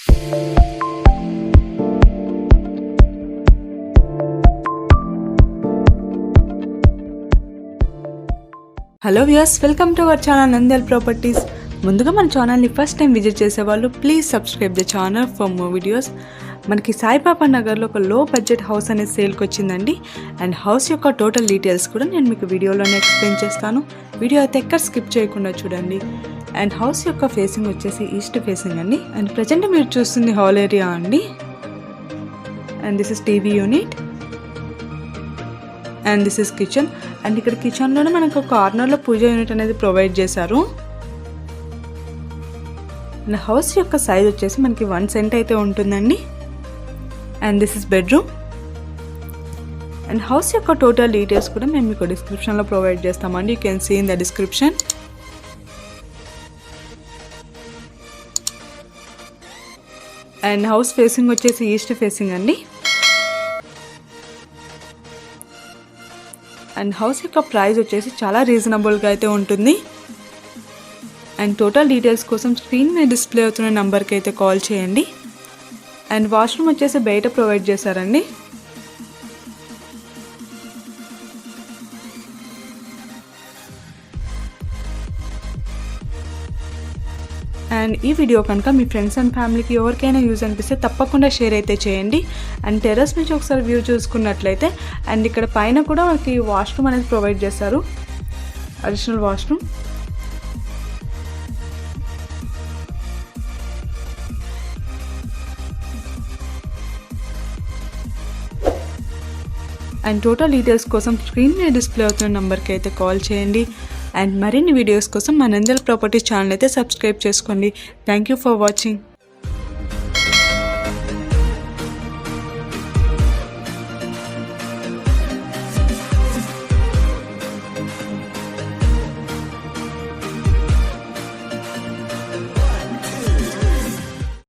Hello views welcome to our channel Nandal properties ముందుగా మన ఛానల్ని ఫస్ట్ టైం విజిట్ చేసే వాళ్ళు please subscribe the channel for more videos మనకి సాయిబాబా నగర్లో ఒక లో బడ్జెట్ హౌస్ అనేది సేల్కి వచ్చిందండి. అండ్ హౌస్ యొక్క టోటల్ డీటెయిల్స్ కూడా నేను మీకు వీడియోలోనే ఎక్స్ప్లెయిన్ చేస్తాను. వీడియో అయితే ఎక్కడ స్కిప్ చేయకుండా చూడండి. అండ్ హౌస్ యొక్క ఫేసింగ్ వచ్చేసి ఈస్ట్ ఫేసింగ్ అండి. అండ్ ప్రజెంట్ మీరు చూస్తుంది హాల్ ఏరియా అండి. And this is TV unit and this is kitchen and ఇక్కడ కిచెన్లోనే మనకు ఒక కార్నర్లో పూజ యూనిట్ అనేది ప్రొవైడ్ చేశారు. అండ్ హౌస్ యొక్క సైజ్ వచ్చేసి మనకి వన్ సెంట్ అయితే ఉంటుందండి. And this is bedroom and house యొక్క టోటల్ డీటెయిల్స్ కూడా మేము మీకు డిస్క్రిప్షన్లో ప్రొవైడ్ చేస్తామండి. You can see in the description and house facing వచ్చేసి ఈస్ట్ ఫేసింగ్ అండి. అండ్ హౌస్ యొక్క ప్రైస్ వచ్చేసి చాలా రీజనబుల్గా అయితే ఉంటుంది. అండ్ టోటల్ డీటెయిల్స్ కోసం స్క్రీన్ మీద డిస్ప్లే అవుతున్న నెంబర్కి అయితే కాల్ చేయండి. అండ్ వాష్రూమ్ వచ్చేసి బయట ప్రొవైడ్ చేశారండి. అండ్ ఈ వీడియో కనుక మీ ఫ్రెండ్స్ అండ్ ఫ్యామిలీకి ఎవరికైనా యూజ్ అనిపిస్తే తప్పకుండా షేర్ అయితే చేయండి. అండ్ టెర్రస్ నుంచి ఒకసారి వ్యూ చూసుకున్నట్లయితే అండ్ ఇక్కడ పైన కూడా మనకి వాష్రూమ్ అనేది ప్రొవైడ్ చేస్తారు. Additional washroom and total details కోసం స్క్రీన్ మీద డిస్ప్లే అవుతున్న నెంబర్కి అయితే కాల్ చేయండి. అండ్ మరిన్ని వీడియోస్ కోసం మా నందల్ ప్రాపర్టీస్ ఛానల్ అయితే సబ్స్క్రైబ్ చేసుకోండి. Thank you for watching